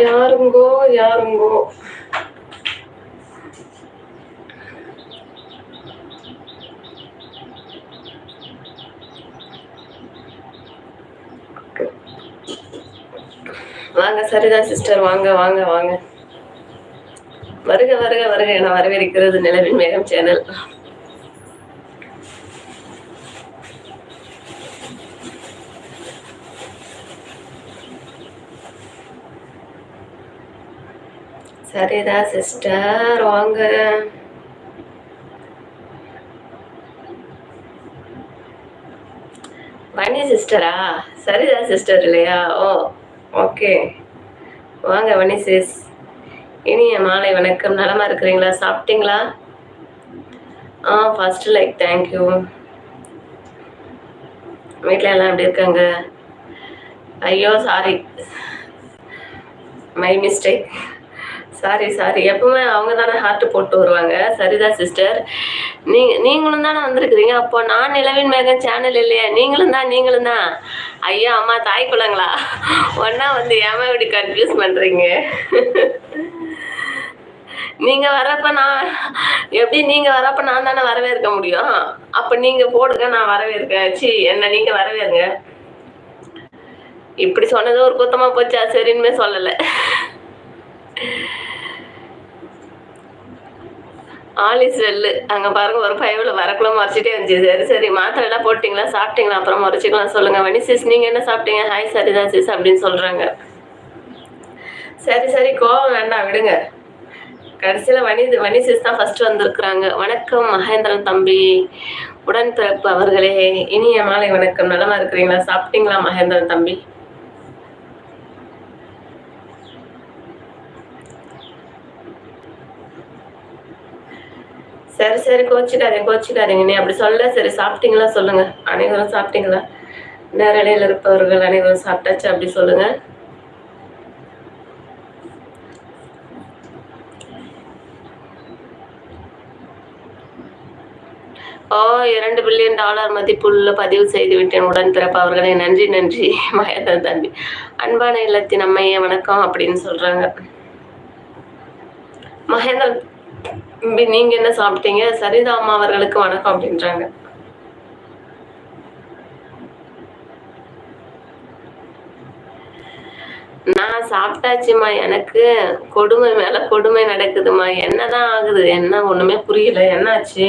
யாருங்கோ யாருங்கோ. வாங்க சரிதான் சிஸ்டர் வாங்க வாங்க வாங்க. வருக வருக வருக என வரவேற்கிறது நிலவின் மேகம் சேனல். சரிதா சிஸ்டர் வாங்க. வனி சிஸ்டரா சரிதா சிஸ்டர் இல்லையா? ஓ ஓகே வாங்க வனி சிஸ் இனிய மாலை வணக்கம். நலமா இருக்கிறீங்களா? சாப்பிட்டீங்களா? ஆ ஃபர்ஸ்ட் லைக் தேங்க்யூ வீட்டில் எல்லாம் எப்படி இருக்காங்க? ஐயோ sorry my mistake sorry sorry எப்பவுமே அவங்க தானே ஹார்ட் போட்டு வருவாங்க. சரிதான் சிஸ்டர் நீங்க நீங்களும் தானே வந்திருக்கிறீங்க. அப்போ நான் நிலவின் மேகம் சேனல் இல்லையா. நீங்களும் தான் நீங்களும் தான். ஐயா அம்மா தாய் குளங்களா ஒன்னா வந்து ஏமா இப்படி கன்ஃபியூஸ் பண்றீங்க? நீங்க வரப்ப நான் எப்படி நீங்க வரப்ப நான் தானே வரவே இருக்க முடியும்? அப்ப நீங்க போடுங்க நான் வரவே இருக்கேன் சி என்ன நீங்க வரவேறுங்க இப்படி சொன்னது ஒரு குத்தமா போச்சா? சரின்னு சொல்லலை. ஆலிஸ் வெல்லு அங்க பாருங்க ஒரு பயவுல வரக்குள்ள மறைச்சிட்டே இருந்துச்சு. சரி சரி மாத்திரை எல்லாம் போட்டிங்களா? சாப்பிட்டீங்களா? அப்புறம் மறைச்சிக்கலாம். சொல்லுங்க வனி சிஸ் நீங்க என்ன சாப்பிட்டீங்க? ஹாய் சரிதான் சிஸ் அப்படின்னு சொல்றாங்க. சரி சரி கோவம் வேண்டாம் விடுங்க. கடைசியில வனி வனி சிஸ் தான் ஃபர்ஸ்ட் வந்திருக்கிறாங்க. வணக்கம் மகேந்திரன் தம்பி. உடன்பிறப்பு அவர்களே. இனிய மாலை வணக்கம். நலமா இருக்கிறீங்களா? சாப்பிட்டீங்களா மகேந்திரன் தம்பி? சரி சரி கோச்சிக்காதீங்க கோச்சிக்காதீங்க. நீ அப்படி சொல்ல சரி சாப்பிட்டீங்களா சொல்லுங்க. அனைவரும் சாப்பிட்டீங்களா? நேரடியில் இருப்பவர்கள் அனைவரும் சாப்பிட்டாச்சு அப்படி சொல்லுங்க. ஓ இரண்டு பில்லியன் டாலர் மதிப்புள்ள பதிவு செய்து விட்டேன். உடன் பிறப்பு அவர்களே. நன்றி நன்றி. மகேந்திரன் தம்பி. அன்பான இல்லத்தின் அம்மையே வணக்கம் அப்படின்னு சொல்றாங்க. மகேந்திரன் நீங்க என்ன சாப்பிட்டீங்க? சரிதா அம்மா அவர்களுக்கு வணக்கம் அப்படின்றாங்க. நான் சாப்பிட்டாச்சுமா எனக்கு கொடுமை மேல கொடுமை நடக்குதுமா என்னதான் ஆகுது? என்ன ஒண்ணுமே புரியல. என்னாச்சு?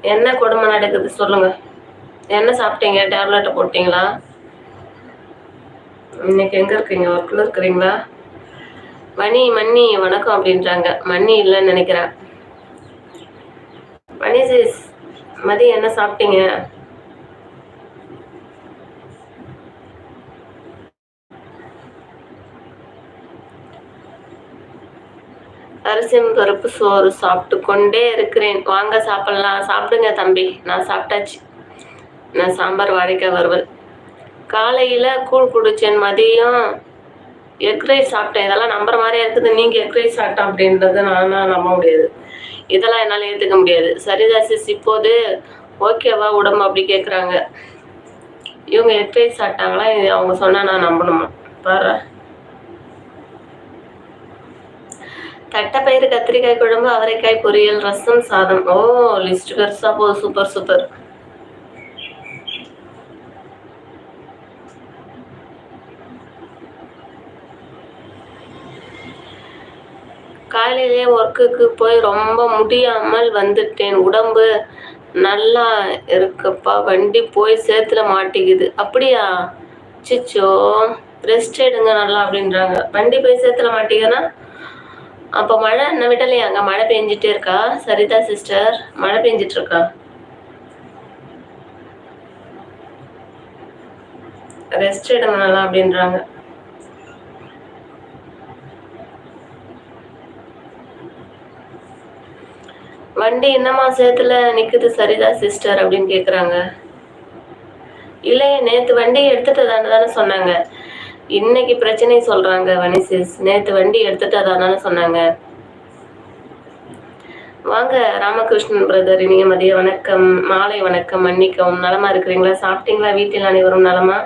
என்ன கொடுமை நடக்குது சொல்லுங்க. என்ன சாப்பிட்டீங்க? டேப்லெட்டை போட்டீங்களா? இன்னைக்கு எங்க இருக்கீங்க? ஒர்க்ல இருக்கிறீங்களா? மணி மண்ணி வணக்கம் அப்படின்றாங்க. மண்ணி இல்லைன்னு நினைக்கிறேன். மணி சிஸ் மதியம் என்ன சாப்பிட்டீங்க? அரிசியும் கருப்பு சோறு சாப்பிட்டு கொண்டே இருக்கிறேன். வாங்க சாப்பிடலாம். சாப்பிடுங்க தம்பி. நான் சாப்பிட்டாச்சு. நான் சாம்பார் வாழைக்காய் வறுவல். காலையில கூழ் குடிச்சேன் மதியம். எக் ரைஸ் சாப்பிட்டேன். இதெல்லாம் நம்புற மாதிரியா இருக்குது. நீங்க எக் ரைஸ் சாப்பிட்டோம் அப்படின்றது நான் நம்ப முடியாது. இதெல்லாம் என்னால ஏத்துக்க முடியாது. சரிதா சிஸ் இப்போது ஓகேவா உடம்பு அப்படி கேக்குறாங்க. இவங்க எக் ரைஸ் சாப்பிட்டாங்களா? இது அவங்க சொன்னா நான் நம்பணுமா? பாரு. தட்டைப்பயிறு கத்திரிக்காய் குழம்பு அவரைக்காய் பொரியல் ரசம் சாதம். ஓ லிஸ்ட் பெருசா போ சூப்பர் சூப்பர் காலையிலே ஒர்க்குக்கு போய் ரொம்ப முடியாமல் வந்துட்டேன். உடம்பு நல்லா இருக்குப்பா. வண்டி போய் சேத்துல மாட்டிக்குது. அப்படியா? சிச்சோ ரெஸ்ட் எடுங்க நல்லா அப்படின்றாங்க. வண்டி போய் சேத்துல மாட்டிங்கன்னா அப்ப மழை என்ன விடலையா? அங்க மழை பெஞ்சிட்டே இருக்கா? சரிதா சிஸ்டர் மழை பெஞ்சிட்டு இருக்கா ரெஸ்ட் எடுங்க நல்லா அப்படின்றாங்க. வண்டி என்னம்மா சேத்துல நிக்குது சரிதா சிஸ்டர் அப்படின்னு கேக்குறாங்க. இல்லையே நேத்து வண்டி எடுத்துட்டு தானே சொன்னாங்க. இன்னைக்கு பிரச்சனை சொல்றாங்க வனிசிஸ் நேத்து வண்டி எடுத்துட்டதானு சொன்னாங்க. வாங்க ராமகிருஷ்ணன் பிரதர் இனிய மதிய வணக்கம் மாலை வணக்கம் மன்னிக்கவும். நலமா இருக்கிறீங்களா? சாப்பிட்டீங்களா? வீட்டில் அனைவரும் நலமா?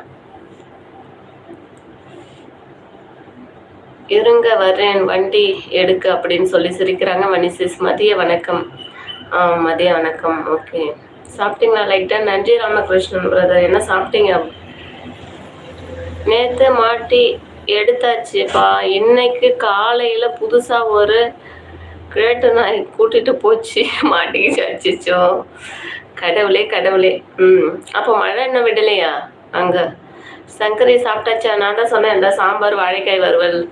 இருங்க வர்றேன். வண்டி எடுக்க அப்படின்னு சொல்லி சிரிக்கிறாங்க மணிசிஸ் மதிய வணக்கம். மதிய வணக்கம். ஓகே. சாப்பிட்டீங்களா? லைட்டாக நன்றி ராமகிருஷ்ணன் பிரதர் என்ன சாப்பிட்டீங்க? நேற்று மாட்டி எடுத்தாச்சுப்பா இன்னைக்கு காலையில் புதுசாக ஒரு கிரேட்டு நாய் கூட்டிட்டு போச்சு. மாட்டிக்கிச்சு அச்சிச்சோ கடவுளே கடவுளே. ம். அப்போ மழை என்ன விடலையா? அங்கே. சங்கரி சாப்பிட்டாச்சா? நான் தான் சொன்னேன் இந்த சாம்பார் வாழைக்காய் வறுவல்.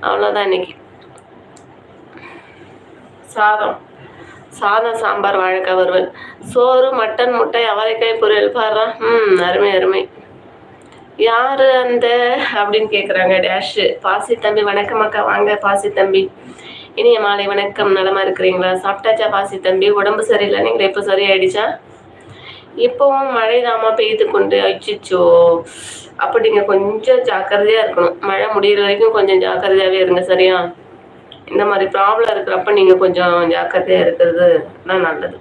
அவ்வளோதான் இன்னைக்கு. சாதம். சாதம் சாம்பார் வாழைக்காய் வறுவல். சோறு மட்டன் முட்டை அவரைக்காய் பொரியல். பாடுறா ம் அருமை அருமை. யாரு அந்த அப்படின்னு கேட்குறாங்க டேஷு. பாசி தம்பி வணக்கம் அக்கா. வாங்க பாசி தம்பி. இனிய மாலை வணக்கம். நலமா இருக்கிறீங்களா? சாப்பிட்டாச்சா பாசி தம்பி? உடம்பு சரியில்லை. நீங்கள் இப்போ சரியாயிடுச்சா? இப்போவும் மழைதாமா பெய்து கொண்டு. அச்சிச்சோ அப்போ நீங்கள் கொஞ்சம் ஜாக்கிரதையாக இருக்கணும். மழை முடிகிற வரைக்கும் கொஞ்சம் ஜாக்கிரதையாகவே இருங்க சரியா? இந்த மாதிரி ப்ராப்ளம் இருக்கிறப்ப நீங்கள் கொஞ்சம் ஜாக்கிரதையாக இருக்கிறது தான் நல்லது.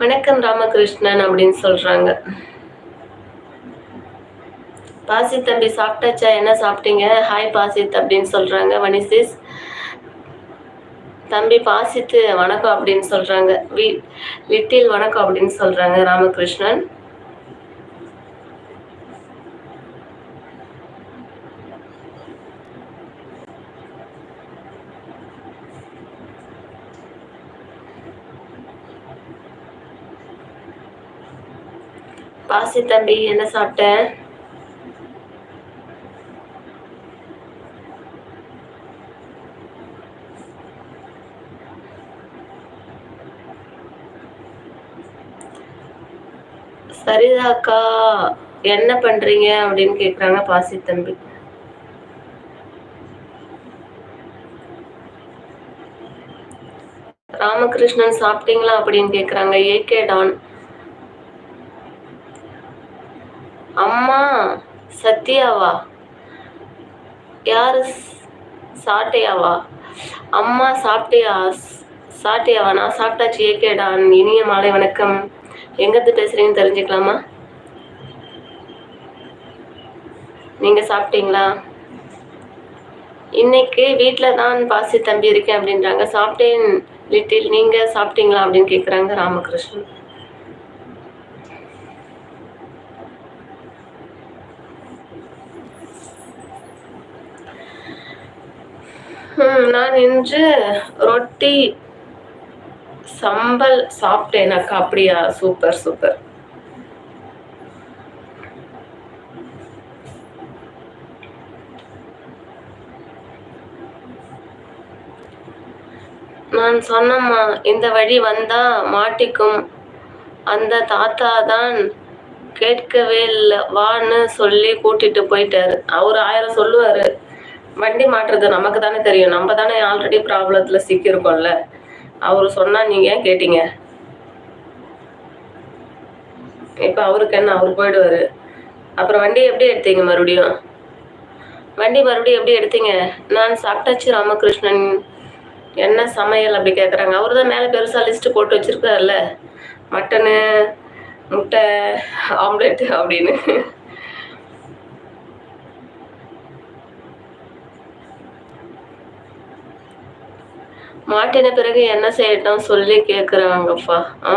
வணக்கம் ராமகிருஷ்ணன் அப்படின்னு சொல்றாங்க. பாசித் தம்பி சாப்பிட்டாச்சா? என்ன சாப்பிட்டீங்க? ஹாய் பாசித் அப்படின்னு சொல்றாங்க. வனிசிஸ் தம்பி பாசித்து வணக்கம் அப்படின்னு சொல்றாங்க. வீ லிட்டில் வணக்கம் அப்படின்னு சொல்றாங்க ராமகிருஷ்ணன். பாசி தம்பி என்ன சாப்பிட்ட? சரிதாக்கா என்ன பண்றீங்க அப்படின்னு கேக்குறாங்க பாசி தம்பி. ராமகிருஷ்ணன் சாப்பிட்டீங்களா அப்படின்னு கேக்குறாங்க. ஏகே டான் அம்மா சத்யாவா? யாரு சாட்டையாவா? அம்மா சாப்பிட்டியா சாட்டையாவா? நான் சாப்பிட்டாச்சு ஏகேடான் இனிய மாலை வணக்கம். எங்கேருந்து பேசுறீங்கன்னு தெரிஞ்சுக்கலாமா? நீங்க சாப்பிட்டீங்களா இன்னைக்கு வீட்டில் தான் பாசி தம்பி இருக்கேன் அப்படின்றாங்க. சாப்பிட்டேன் லிட்டில். நீங்க சாப்பிட்டீங்களா அப்படின்னு கேட்குறாங்க ராமகிருஷ்ணன். நான் இன்று ரொட்டி சம்பல் சாப்பிட்டேன் அக்கா. அப்படியா? Super super. நான் சொன்னம்மா இந்த வழி வந்தா மாட்டிக்கும். அந்த தாத்தா தான் கேட்கவே இல்லை வான்னு சொல்லி கூட்டிட்டு போயிட்டாரு. அவர் ஆயிரம் சொல்லுவாரு. வண்டி மாட்டுறது நமக்கு தானே தெரியும். நம்ம தானே ஆல்ரெடி ப்ராப்ளத்துல சிக்கியிருக்கோம்ல. அவரு சொன்னா நீங்க ஏன் கேட்டீங்க? இப்ப அவருக்கு என்ன? அவர் போயிடுவாரு. அப்புறம் வண்டி எப்படி எடுத்தீங்க மறுபடியும்? வண்டி மறுபடியும் எப்படி எடுத்தீங்க? நான் சாப்பிட்டாச்சு ராமகிருஷ்ணன். என்ன சமையல் அப்படி கேட்குறாங்க அவர் தான் மேலே பெருசாக லிஸ்ட்டு போட்டு வச்சுருக்காருல்ல மட்டனு முட்டை ஆம்லெட்டு அப்படின்னு. மாட்டின பிறகு என்ன செய்யட்டும் சொல்லி கேட்குறாங்கப்பா ஆ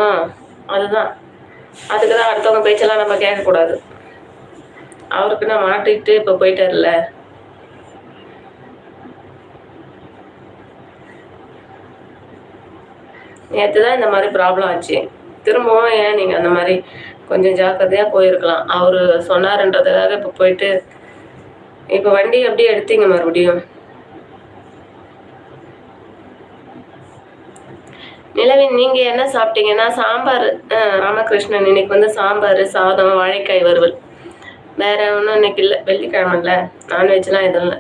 அதுதான். அதுக்கு தான் அடுத்தவங்க பேச்செல்லாம் நம்ம கேட்கக்கூடாது அவருக்கு நான் மாட்டிட்டு இப்போ போயிட்டார்ல நேற்று தான் இந்த மாதிரி ப்ராப்ளம் ஆச்சு. திரும்பவும் ஏன் நீங்கள் அந்த மாதிரி கொஞ்சம் ஜாக்கிரதையாக போயிருக்கலாம்? அவர் சொன்னாருன்றதுக்காக இப்போ போயிட்டு இப்போ வண்டி அப்படியே எடுத்தீங்க மறுபடியும். நிலவின் நீங்க என்ன சாப்பிட்டீங்கன்னா சாம்பார் ராமகிருஷ்ணன் இன்னைக்கு வந்து சாம்பார் சாதம் வாழைக்காய் வறுவல். வேற ஒன்றும் இன்னைக்கு இல்லை வெள்ளிக்கிழமைல. நான்வெஜ்லாம் எதுவும் இல்லை.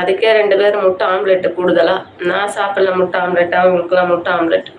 அதுக்கே ரெண்டு பேரும் முட்டை ஆம்லெட்டு கூடுதலா. நான் சாப்பிடல முட்டை ஆம்லெட் அவங்களுக்குலாம் முட்டை ஆம்லெட்.